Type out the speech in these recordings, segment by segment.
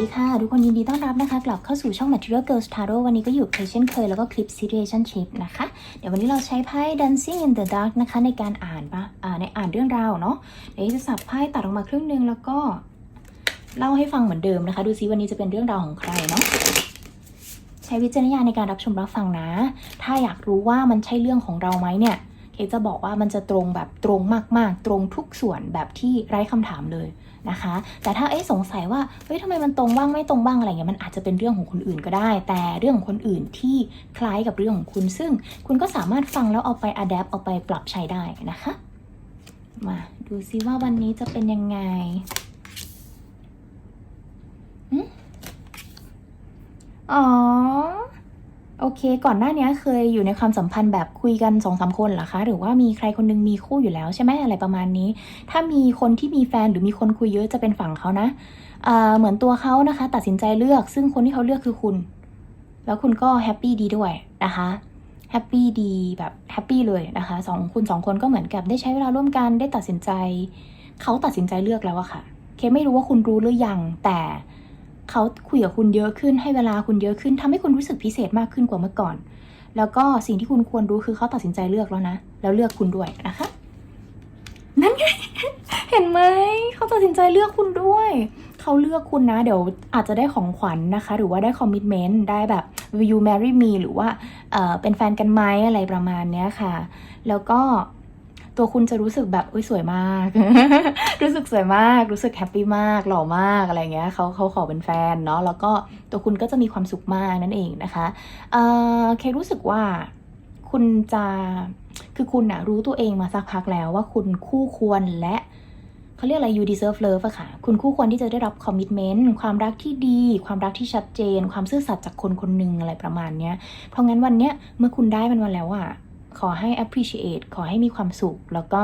ดีค่ะ ทุกคนยินดีต้อนรับนะคะ กลับเข้าสู่ช่อง Material Girls Tarot วันนี้ก็อยู่กับเช่นเคยแล้วก็คลิป Situationship นะคะ เดี๋ยววันนี้เราใช้ไพ่ Dancing in the Dark นะคะ ในการอ่านปะอ่าในอ่านเรื่องราวเนาะเดี๋ยวจะสับไพ่ตัดออกมาครึ่งหนึงแล้วก็เล่าให้ฟังเหมือนเดิมนะคะ ดูซิวันนี้จะเป็นเรื่องราวของใครเนาะใช้วิจารณญาณในการรับชมรับฟังนะ ถ้าอยากรู้ว่ามันใช่เรื่องของเราไหมเนี่ยเคจะบอกว่ามันจะตรงแบบตรงมาก ๆ ตรงทุกส่วนแบบที่ไร้คำถามเลย นะคะ แต่ถ้าเอ๊สงสัยว่าเฮ้ยทำไมมันตรงบ้างไม่ตรงบ้างอะไรเงี้ยมันอาจจะเป็นเรื่องของคนอื่นก็ได้ แต่เรื่องของคนอื่นที่คล้ายกับเรื่องของคุณ ซึ่งคุณก็สามารถฟังแล้วเอาไปอัดแอปเอาไปปรับใช้ได้นะคะ มาดูซิว่าวันนี้จะเป็นยังไงอ๋อ อเค ก่อนหน้านี้เคยอยู่ในความสัมพันธ์แบบคุยกันสองสามคนเหรอคะ หรือว่ามีใครคนหนึงมีคู่อยู่แล้วใช่ไหมอะไรประมาณนี้ ถ้ามีคนที่มีแฟนหรือมีคนคุยเยอะจะเป็นฝั่งเขานะเเหมือนตัวเขานะคะ ตัดสินใจเลือก ซึ่งคนที่เขาเลือกคือคุณ แล้วคุณก็แฮปปี้ดีด้วยนะคะแฮปปี้ดีแบบแฮปปี้เลยนะคะสองคุณสองคนก็เหมือนกับได้ใช้เวลาร่วมกันได้ตัดสินใจ เขาตัดสินใจเลือกแล้วอะค่ะ เคไม่รู้ว่าคุณรู้หรือยังแต่ เขาคุยกับคุณเยอะขึ้นให้เวลาคุณเยอะขึ้นทำให้คุณรู้สึกพิเศษมากขึ้นกว่าเมื่อก่อน แล้วก็สิ่งที่คุณควรรู้คือเขาตัดสินใจเลือกแล้วนะ แล้วเลือกคุณด้วยนะคะ นั่นไงเห็นไหมเขาตัดสินใจเลือกคุณด้วยเขาเลือกคุณนะ เดี๋ยวอาจจะได้ของขวัญนะคะ หรือว่าได้คอมมิชเมนต์ได้แบบ will you marry me หรือว่าเเป็นแฟนกันไหมอะไรประมาณเนี้ยค่ะ แล้วก็ ตัวคุณจะรู้สึกแบบอุ้ยสวยมาก รู้สึกสวยมาก รู้สึกแฮปปี้มาก หล่อมากอะไรเงี้ยเขาเขาขอเป็นแฟนเนาะแล้วก็ตัวคุณก็จะมีความสุขมากนั่นเองนะคะเอ่อเครู้สึกว่าคุณจะคือคุณนะรู้ตัวเองมาสักพักแล้วว่าคุณคู่ควรและเขาเรียกอะไร you deserve love อะค่ะ คุณคู่ควรที่จะได้รับ commitment ความรักที่ดี ความรักที่ชัดเจน ความซื่อสัตย์จากคนคนหนึ่งอะไรประมาณเนี้ย เพราะงั้นวันเนี้ยเมื่อคุณได้มันมาแล้วอะ ขอให้ appreciate ขอให้มีความสุข แล้วก็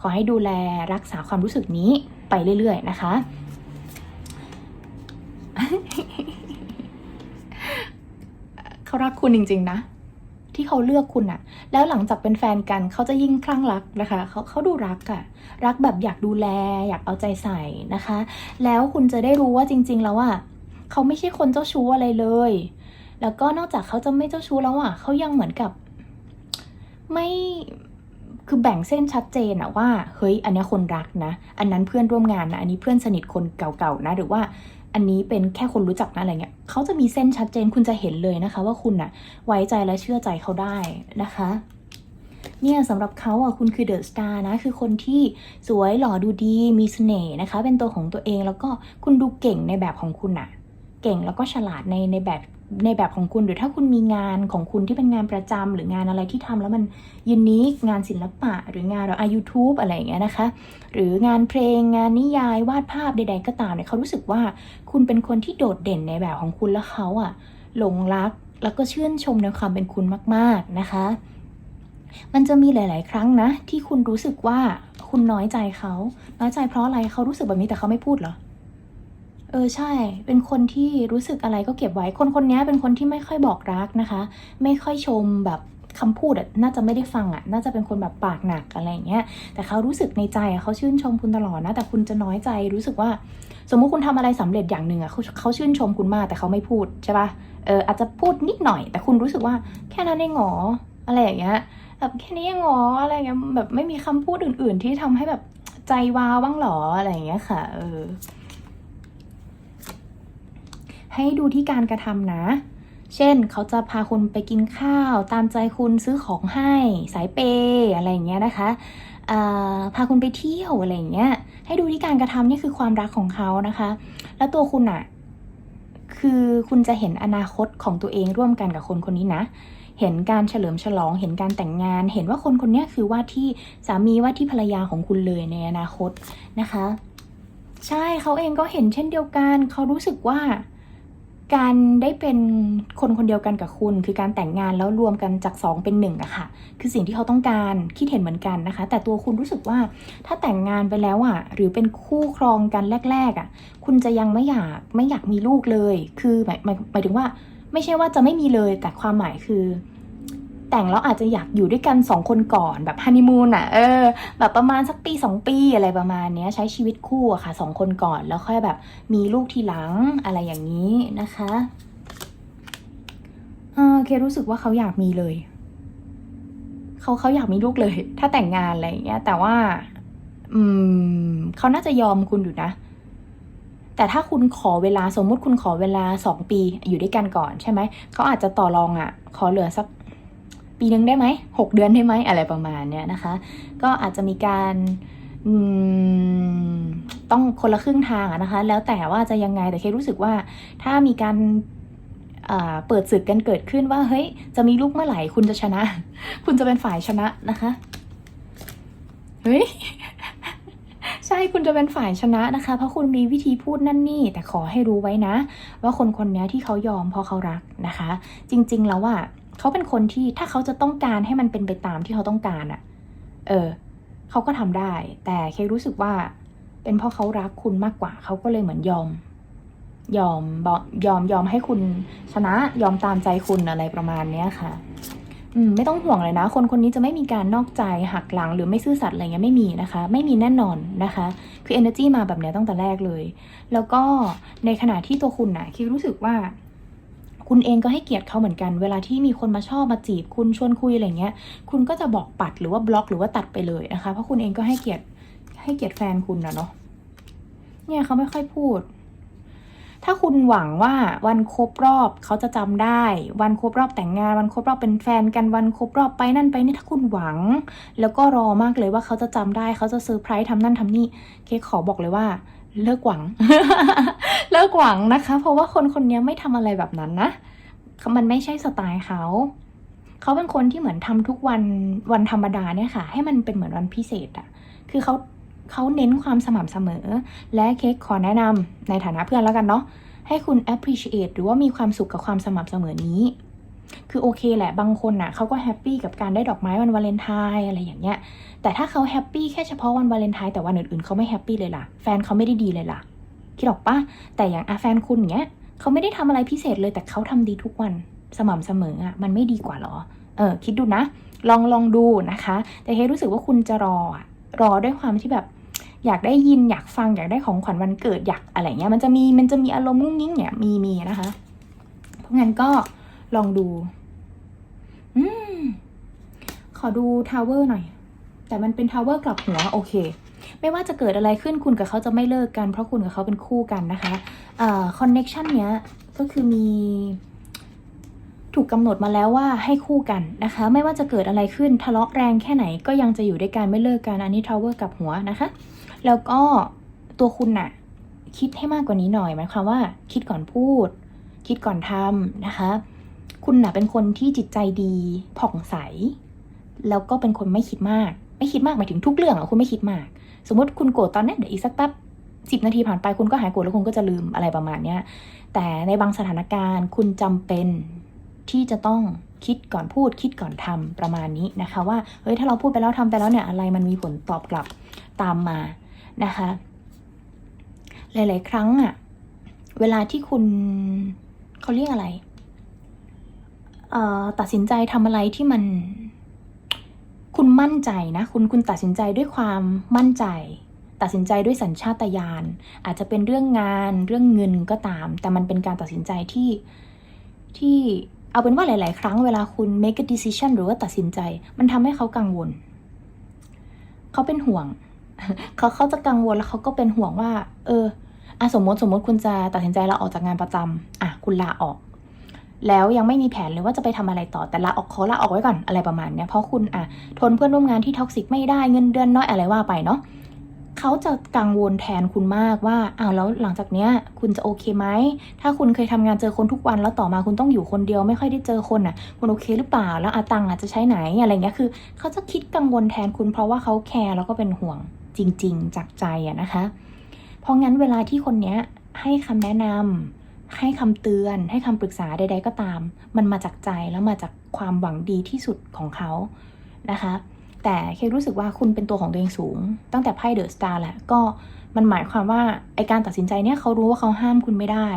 ขอให้ดูแลรักษาความรู้สึกนี้ไปเรื่อย ๆ นะคะ เขารักคุณจริง ๆ นะ ที่เขาเลือกคุณอะแล้วหลังจากเป็นแฟนกันเขาจะยิ่งคลั่งรักนะคะเขาเขาดูรักอะรักแบบอยากดูแล อยากเอาใจใส่นะคะ แล้วคุณจะได้รู้ว่าจริง ๆ แล้วอะเขาไม่ใช่คนเจ้าชู้อะไรเลย แล้วก็นอกจากเขาจะไม่เจ้าชู้แล้วอะเขายังเหมือนกับ ไม่คือแบ่งเส้นชัดเจนอะว่าเฮ้ย อันนี้คนรักนะ อันนั้นเพื่อนร่วมงานนะ อันนี้เพื่อนสนิทคนเก่าๆนะ หรือว่าอันนี้เป็นแค่คนรู้จักนะอะไรเงี้ยเขาจะมีเส้นชัดเจนคุณจะเห็นเลยนะคะ ว่าคุณอะไว้ใจและเชื่อใจเขาได้นะคะเนี่ยสำหรับเขาอะคุณคือเดอะสตาร์นะ คือคนที่สวยหล่อดูดีมีเสน่ห์นะคะ เป็นตัวของตัวเองแล้วก็คุณดูเก่งในแบบของคุณอะเก่งแล้วก็ฉลาดในในแบบ ในแบบของคุณหรือถ้าคุณมีงานของคุณที่เป็นงานประจำหรืองานอะไรที่ทำแล้วมันยูนิคงานศิลปะ หรืองานเราอายูทูบอะไรอย่างเงี้ยนะคะ หรืองานเพลงงานนิยายวาดภาพใด ๆ ก็ตามเนี่ยเขารู้สึกว่าคุณเป็นคนที่โดดเด่นในแบบของคุณแล้วเขาอะหลงรักแล้วก็ชื่นชมในความเป็นคุณมาก ๆ นะคะ มันจะมีหลาย ๆ ครั้งนะ ที่คุณรู้สึกว่าคุณน้อยใจเขา น้อยใจเพราะอะไรเขารู้สึกแบบนี้แต่เขาไม่พูดเหรอ เออใช่ เป็นคนที่รู้สึกอะไรก็เก็บไว้ คนคนนี้เป็นคนที่ไม่ค่อยบอกรักนะคะ ไม่ค่อยชมแบบคำพูดน่าจะไม่ได้ฟังอะ น่าจะเป็นคนแบบปากหนักอะไรอย่างเงี้ย แต่เขารู้สึกในใจอะเขาชื่นชมคุณตลอดนะ แต่คุณจะน้อยใจรู้สึกว่า สมมุติคุณทำอะไรสำเร็จอย่างหนึ่งอะเขาเขาชื่นชมคุณมากแต่เขาไม่พูดใช่ปะเอออาจจะพูดนิดหน่อย แต่คุณรู้สึกว่าแค่นั้นเองเหรออะไรอย่างเงี้ย แบบแค่นี้เองเหรออะไรเงี้ย แบบไม่มีคำพูดอื่น ๆ ที่ทำให้แบบใจวาวบ้างหรออะไรอย่างเงี้ยค่ะ เออ ให้ดูที่การกระทำนะ เช่นเขาจะพาคุณไปกินข้าว ตามใจคุณซื้อของให้สายเปย์อะไรอย่างเงี้ยนะคะพาคุณไปเที่ยวอะไรอย่างเงี้ย ให้ดูที่การกระทำนี่คือความรักของเขานะคะ แล้วตัวคุณอะคือคุณจะเห็นอนาคตของตัวเองร่วมกันกับคนคนนี้นะ เห็นการเฉลิมฉลอง เห็นการแต่งงาน เห็นว่าคนคนนี้คือว่าที่สามีว่าที่ภรรยาของคุณเลยในอนาคตนะคะ ใช่เขาเองก็เห็นเช่นเดียวกัน เขารู้สึกว่า การได้เป็นคนคนเดียวกันกับคุณ คือการแต่งงานแล้วรวมกันจากสองเป็นหนึ่งอะค่ะ คือสิ่งที่เขาต้องการคิดเห็นเหมือนกันนะคะ แต่ตัวคุณรู้สึกว่าถ้าแต่งงานไปแล้วอะหรือเป็นคู่ครองกันแรก ๆอะคุณจะยังไม่อยากไม่อยากมีลูกเลย คือหมายหมายหมายถึงว่าไม่ใช่ว่าจะไม่มีเลยแต่ความหมายคือ แต่งแล้วอาจจะอยากอยู่ด้วยกันสองคนก่อนแบบฮันนีมูนอะเออแบบประมาณสักปีสองปีอะไรประมาณเนี้ยใช้ชีวิตคู่อะค่ะสองคนก่อนแล้วค่อยแบบมีลูกทีหลังอะไรอย่างนี้นะคะเออเครู้สึกว่าเขาอยากมีเลยเขาเขาอยากมีลูกเลย ถ้าแต่งงานอะไรอย่างเงี้ย แต่ว่า อืมเขาน่าจะยอมคุณอยู่นะ แต่ถ้าคุณขอเวลาสมมุติคุณขอเวลาสองปีอยู่ด้วยกันก่อนใช่ไหม เขาอาจจะต่อรองอะ่ะ ขอเหลือสัก ปีนึงได้ไหมหกเดือนได้ไหมอะไรประมาณเนี้ยนะคะ ก็อาจจะมีการต้องคนละครึ่งทางนะคะ แล้วแต่ว่าจะยังไงแต่เครู้สึกว่าถ้ามีการเปิดศึกกันเกิดขึ้นว่าเฮ้ยจะมีลูกเมื่อไหร่คุณจะชนะ คุณจะเป็นฝ่ายชนะนะคะเฮ้ยใช่คุณจะเป็นฝ่ายชนะนะคะ เพราะคุณมีวิธีพูดนั่นนี่ แต่ขอให้รู้ไว้นะ ว่าคนคนนี้ที่เขายอมเพราะเขารักนะคะ จริง ๆ แล้วว่า เขาเป็นคนที่ถ้าเขาจะต้องการให้มันเป็นไปตามที่เขาต้องการอะเออเขาก็ทำได้ แต่เครู้สึกว่าเป็นเพราะเขารักคุณมากกว่า เขาก็เลยเหมือนยอม ยอมบอกยอมยอมให้คุณชนะยอมตามใจคุณอะไรประมาณเนี้ยค่ะอืมไม่ต้องห่วงเลยนะ คนคนนี้จะไม่มีการนอกใจหักหลังหรือไม่ซื่อสัตย์อะไรเงี้ยไม่มีนะคะ ไม่มีแน่นอนนะคะ คือ energy มาแบบเนี้ยตั้งแต่แรกเลย แล้วก็ในขณะที่ตัวคุณนะคิดรู้สึกว่า คุณเองก็ให้เกียรติเขาเหมือนกัน เวลาที่มีคนมาชอบมาจีบ คุณชวนคุยอะไรเงี้ย คุณก็จะบอกปัดหรือว่าบล็อกหรือว่าตัดไปเลยนะคะ เพราะคุณเองก็ให้เกียรติให้เกียรติแฟนคุณนะเนาะ เนี่ยเขาไม่ค่อยพูด ถ้าคุณหวังว่าวันครบรอบเขาจะจำได้ วันครบรอบแต่งงาน วันครบรอบเป็นแฟนกัน วันครบรอบไปนั่นไปนี่ถ้าคุณหวัง แล้วก็รอมากเลยว่าเขาจะจำได้ เขาจะเซอร์ไพรส์ทำนั่นทำนี่ เคขอบอกเลยว่า เลิกหวัง เลิกหวังนะคะ เพราะว่าคนคนนี้ไม่ทำอะไรแบบนั้นนะมันไม่ใช่สไตล์เขา เขาเป็นคนที่เหมือนทำทุกวันวันธรรมดาเนี่ยค่ะ ให้มันเป็นเหมือนวันพิเศษอะคือเขาเขาเน้นความสม่ำเสมอ และเค้กขอแนะนำในฐานะเพื่อนแล้วกันเนาะให้คุณ appreciate หรือว่ามีความสุขกับความสม่ำเสมอนี้ คือโอเคแหละบางคนน่ะเขาก็แฮปปี้กับการได้ดอกไม้วันวาเลนไทน์อะไรอย่างเงี้ย แต่ถ้าเขาแฮปปี้แค่เฉพาะวันวาเลนไทน์แต่วันอื่นๆเขาไม่แฮปปี้เลยล่ะ แฟนเขาไม่ได้ดีเลยล่ะ คิดออกปะแต่อย่างอาแฟนคุณเงี้ยเขาไม่ได้ทำอะไรพิเศษเลยแต่เขาทำดีทุกวันสม่ำเสมออะมันไม่ดีกว่าหรอ เออคิดดูนะ ลองลองดูนะคะ แต่เฮรู้สึกว่าคุณจะรออะรอด้วยความที่แบบอยากได้ยินอยากฟังอยากได้ของขวัญวันเกิดอยากอะไรเงี้ยมันจะมีมันจะมีอารมณ์งุ้งงิ้งเนี่ยมีมีนะคะ เพราะงั้นก็ ลองดู อืม ขอดูทาวเวอร์หน่อย แต่มันเป็นทาวเวอร์กลับหัว โอเค ไม่ว่าจะเกิดอะไรขึ้นคุณกับเขาจะไม่เลิกกัน เพราะคุณกับเขาเป็นคู่กันนะคะเอ่อคอนเน็ชันเนี้ย ก็คือมีถูกกำหนดมาแล้วว่าให้คู่กันนะคะ ไม่ว่าจะเกิดอะไรขึ้นทะเลาะแรงแค่ไหนก็ยังจะอยู่ด้วยกันไม่เลิกกันอันนี้ทาวเวอร์กลับหัวนะคะ แล้วก็ตัวคุณน่ะ คิดให้มากกว่านี้หน่อยหมายความว่า คิดก่อนพูด คิดก่อนทำนะคะ คุณน่ะเป็นคนที่จิตใจดีผ่องใส แล้วก็เป็นคนไม่คิดมาก ไม่คิดมากหมายถึงทุกเรื่องอะคุณไม่คิดมาก สมมติคุณโกรธตอนนี้เดี๋ยวอีกสักแป๊บสิบนาทีผ่านไปคุณก็หายโกรธแล้วคุณก็จะลืมอะไรประมาณเนี้ยแต่ในบางสถานการณ์ คุณจำเป็นที่จะต้องคิดก่อนพูดคิดก่อนทำประมาณนี้นะคะว่าเฮ้ยถ้าเราพูดไปแล้วทำไปแล้วเนี่ยอะไรมันมีผลตอบกลับตามมานะคะ หลาย ๆ ครั้งอะเวลาที่คุณเขาเรียกอะไร ตัดสินใจทำอะไรที่มัน คุณมั่นใจนะคุณคุณตัดสินใจด้วยความมั่นใจ ตัดสินใจด้วยสัญชาตญาณอาจจะเป็นเรื่องงานเรื่องเงินก็ตาม แต่มันเป็นการตัดสินใจที่ที่เอาเป็นว่าหลาย ๆ ครั้งเวลาคุณ make a decision หรือว่าตัดสินใจ มันทำให้เขากังวล เขาเป็นห่วง เขาเขาจะกังวลแล้วเขาก็เป็นห่วงว่า เอออะสมมติสมมติคุณจะตัดสินใจลาออกจากงานประจำอะคุณลาออก แล้วยังไม่มีแผนเลยว่าจะไปทำอะไรต่อแต่ลาออกขอลาออกไว้ก่อนอะไรประมาณเนี้ยเพราะคุณอะทนเพื่อนร่วมงานที่ท็อกซิกไม่ได้เงินเดือนน้อยอะไรว่าไปเนาะเขาจะกังวลแทนคุณมากว่าอ้าวแล้วหลังจากเนี้ยคุณจะโอเคไหมถ้าคุณเคยทำงานเจอคนทุกวันแล้วต่อมาคุณต้องอยู่คนเดียวไม่ค่อยได้เจอคนอะ คุณโอเคหรือเปล่าแล้วอาตังอาจจะใช้ไหนอะไรเงี้ยคือเขาจะคิดกังวลแทนคุณเพราะว่าเขาแคร์แล้วก็เป็นห่วงจริง ๆ จากใจอะนะคะ เพราะงั้นเวลาที่คนเนี้ยให้คำแนะนำ ให้คำเตือนให้คำปรึกษาใด ๆ ก็ตาม มันมาจากใจแล้วมาจากความหวังดีที่สุดของเขานะคะ แต่เครู้สึกว่าคุณเป็นตัวของตัวเองสูง ตั้งแต่ไพ่เดอะสตาร์แหละก็มันหมายความว่าไอการตัดสินใจเนี่ยเขารู้ว่าเขาห้ามคุณไม่ได้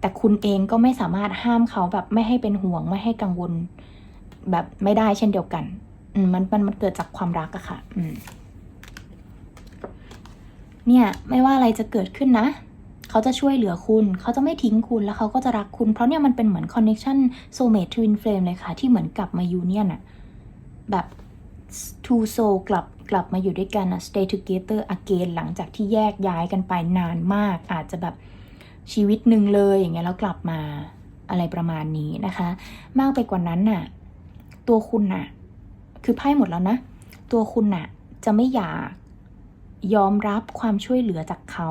แต่คุณเองก็ไม่สามารถห้ามเขาแบบไม่ให้เป็นห่วงไม่ให้กังวล แบบไม่ได้เช่นเดียวกันมมันมันมันเกิดจากความรักอะค่ะ อืมเนี่ย ไม่ว่าอะไรจะเกิดขึ้นนะ เขาจะช่วยเหลือคุณ เขาจะไม่ทิ้งคุณแล้วเขาก็จะรักคุณ เพราะเนี่ยมันเป็นเหมือน connection soulmate twin flame เลยค่ะ ที่เหมือนกลับมา union อะแบบ two soul กลับกลับมาอยู่ด้วยกันอะ stay together again หลังจากที่แยกย้ายกันไปนานมาก อาจจะแบบชีวิตหนึ่งเลยอย่างเงี้ยแล้วกลับมาอะไรประมาณนี้นะคะ มากไปกว่านั้นน่ะ ตัวคุณน่ะ คือไพ่หมดแล้วนะ ตัวคุณน่ะ จะไม่อยากยอมรับความช่วยเหลือจากเขา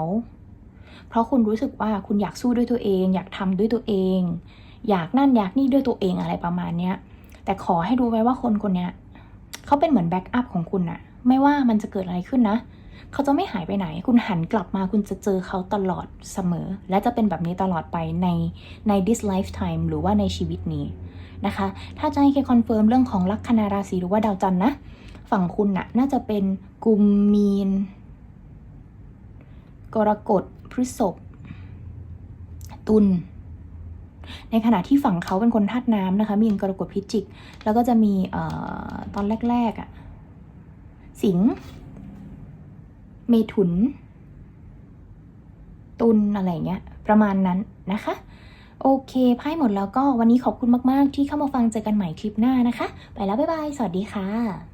เพราะคุณรู้สึกว่าคุณอยากสู้ด้วยตัวเอง อยากทำด้วยตัวเอง อยากนั่นอยากนี่ด้วยตัวเองอะไรประมาณเนี้ยแต่ขอให้รู้ไว้ว่าคนคนเนี้ยเขาเป็นเหมือนแบ็กอัพของคุณน่ะไม่ว่ามันจะเกิดอะไรขึ้นนะ เขาจะไม่หายไปไหน คุณหันกลับมาคุณจะเจอเขาตลอดเสมอ และจะเป็นแบบนี้ตลอดไปในใน this lifetime หรือว่าในชีวิตนี้นะคะ ถ้าจะให้เคคอนเฟิร์มเรื่องของลัคนาราศีหรือว่าดาวจันทร์นะ ฝั่งคุณน่ะน่าจะเป็นกุมมีน กรกฎ พฤษภตุลในขณะที่ฝั่งเขาเป็นคนธาตุน้ำนะคะ มีนกรกฎพิจิก แล้วก็จะมีออตอนแรกๆอะ่ะ สิงห์เมถุน ตุลอะไรเงี้ย ประมาณนั้นนะคะ โอเคไพ่หมดแล้วก็วันนี้ขอบคุณมาก ๆ ที่เข้ามาฟังเจอกันใหม่คลิปหน้านะคะ ไปแล้ว บ๊ายบาย สวัสดีค่ะ